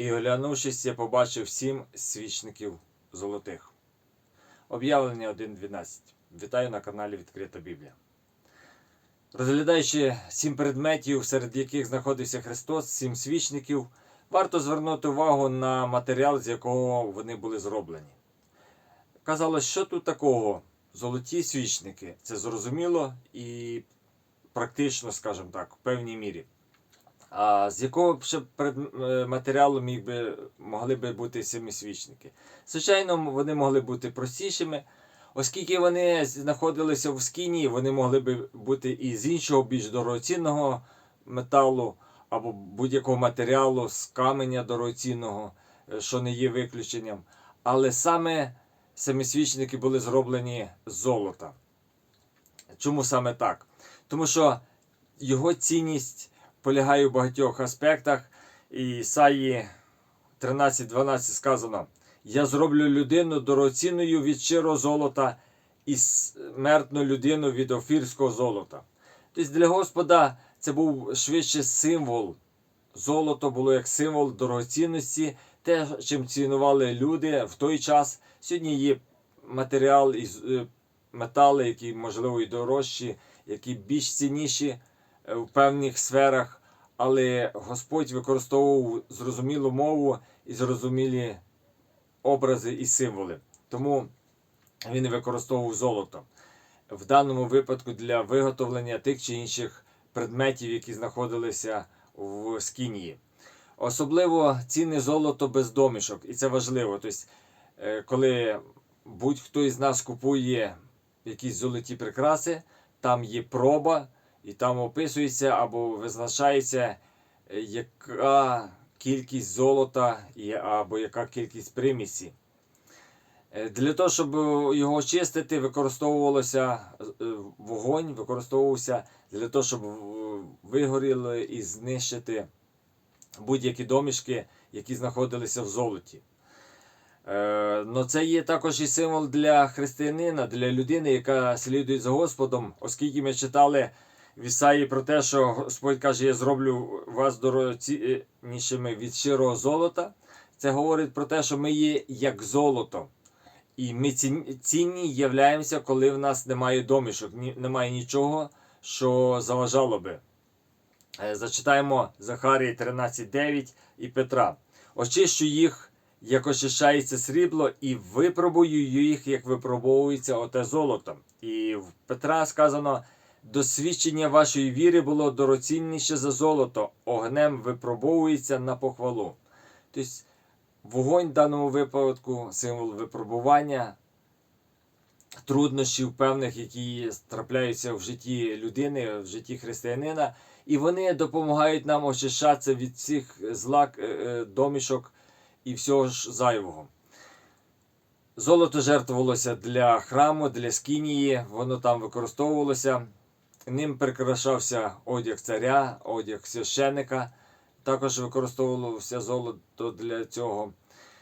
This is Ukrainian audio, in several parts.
І оглянувшись, я побачив сім свічників золотих. Об'явлення 1.12. Вітаю на каналі Відкрита Біблія. Розглядаючи сім предметів, серед яких знаходився Христос, сім свічників, варто звернути увагу на матеріал, з якого вони були зроблені. Казалось, що тут такого? Золоті свічники. Це зрозуміло і практично, скажімо так, в певній мірі. А з якого б ще е, матеріалу міг би, могли би бути семисвічники? Звичайно, вони могли бути простішими, оскільки вони знаходилися в скіні, вони могли би бути і з іншого більш дорогоцінного металу або будь-якого матеріалу з каменя дорогоцінного, е, що не є виключенням. Але саме семисвічники були зроблені з золота. Чому саме так? Тому що його цінність полягає в багатьох аспектах. І Ісаї 13.12 сказано: Я зроблю людину дорогоцінною від щирого золота і смертну людину від офірського золота. Тобто для Господа це був швидше символ. Золото було як символ дорогоцінності, те, чим цінували люди в той час. Сьогодні є матеріал і е, метали, які, можливо, і дорожчі, які більш цінніші е, в певних сферах, але Господь використовував зрозумілу мову і зрозумілі образи і символи. Тому він використовував золото. В даному випадку для виготовлення тих чи інших предметів, які знаходилися в Скінії. Особливо цінне золото без домішок, і це важливо. Тобто, е, коли будь-хто із нас купує якісь золоті прикраси, там є проба, і там описується або визначається, е, яка кількість золота або яка кількість примісі. Е, Для того, щоб його очистити, використовувалося е, вогонь, використовувався для того, щоб вигоріли і знищити будь-які домішки, які знаходилися в золоті. Но це є також і символ для християнина, для людини, яка слідує за Господом, оскільки ми читали в Ісаї про те, що Господь каже, я зроблю вас дорогоціннішими від щирого золота. Це говорить про те, що ми є як золото. І ми цінні являємося, коли в нас немає домішок, немає нічого, що заважало би. Е, Зачитаємо Захарії 13.9 і Петра. Очищу їх, як очищається срібло, і випробую їх, як випробовується оте золото. І в Петра сказано: досвідчення вашої віри було дорогоцінніше за золото, огнем випробовується на похвалу. Тобто, вогонь в даному випадку символ випробування, труднощів певних, які трапляються в житті людини, в житті християнина, і вони допомагають нам очищатися від всіх злак, е, е, домішок і всього ж зайвого. Золото жертвувалося для храму, для скинії, воно там використовувалося. Ним прикрашався одяг царя, одяг священика. Також використовувалося золото для цього.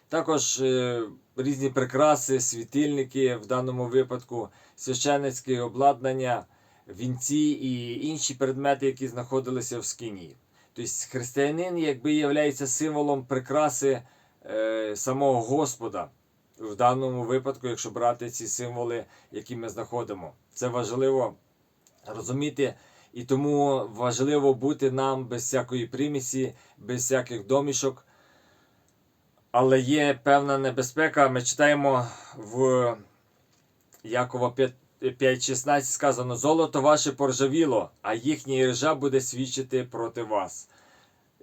Також е, різні прикраси, світильники, в даному випадку священницьке обладнання, вінці і інші предмети, які знаходилися в скинії. Тобто християнин якби є символом прикраси е, самого Господа. В даному випадку, якщо брати ці символи, які ми знаходимо, це важливо розуміти. І тому важливо бути нам без всякої примісі, без всяких домішок. Але є певна небезпека. Ми читаємо в Якова 5.16 сказано: Золото ваше поржавіло, а їхня іржа буде свідчити проти вас.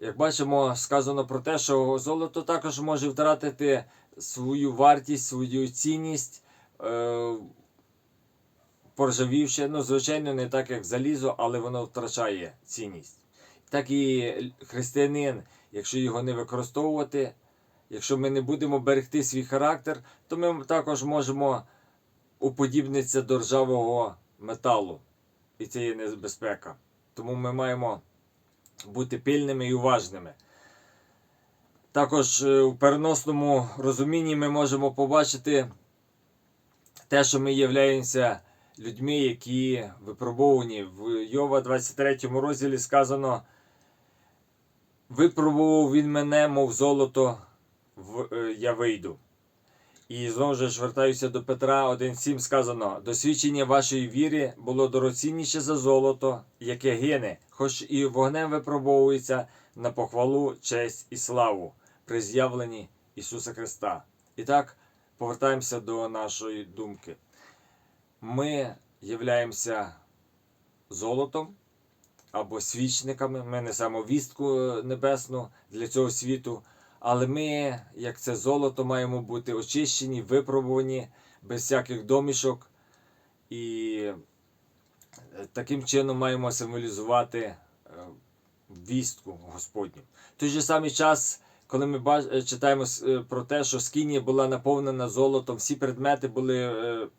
Як бачимо, сказано про те, що золото також може втратити свою вартість, свою цінність, е, поржавівши. Ну, звичайно, не так, як залізо, але воно втрачає цінність. Так і християнин, якщо його не використовувати, якщо ми не будемо берегти свій характер, то ми також можемо уподібнитися до ржавого металу. І це є небезпека. Тому ми маємо бути пильними і уважними. Також е, в переносному розумінні ми можемо побачити те, що ми являємося людьми, які випробовані. В Йова 23 розділі сказано: Випробував він мене, мов золото, в, е, я вийду. І знову ж вертаюся до Петра 1.7 сказано: досвідчення вашої віри було дорогоцінніше за золото, яке гине, хоч і вогнем випробовується на похвалу, честь і славу при з'явленні Ісуса Христа. І так, повертаємося до нашої думки. Ми являємося золотом або свічниками, ми несемо вістку е, небесну для цього світу. Але ми, як це золото, маємо бути очищені, випробувані без всяких домішок. І е, таким чином маємо символізувати е, вістку Господню. Той же самий час, коли ми читаємо про те, що скинія була наповнена золотом, всі предмети були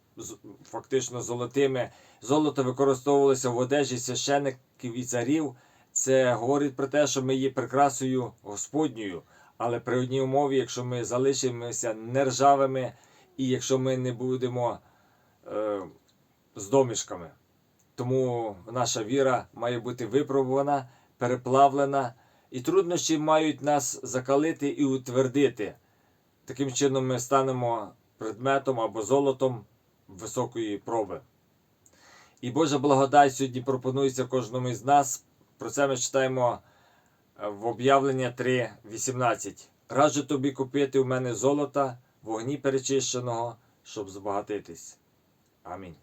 фактично золотими. Золото використовувалося в одежі священиків і царів. Це говорить про те, що ми є прикрасою Господньою. Але при одній умові, якщо ми залишимося нержавими, і якщо ми не будемо е, з домішками. Тому наша віра має бути випробувана, переплавлена, і труднощі мають нас закалити і утвердити. Таким чином ми станемо предметом або золотом високої проби. І Божа благодать сьогодні пропонується кожному із нас. Про це ми читаємо е, в об'явлення 3.18. Раджу тобі купити у мене золота, вогні перечищеного, щоб збагатитись. Амінь.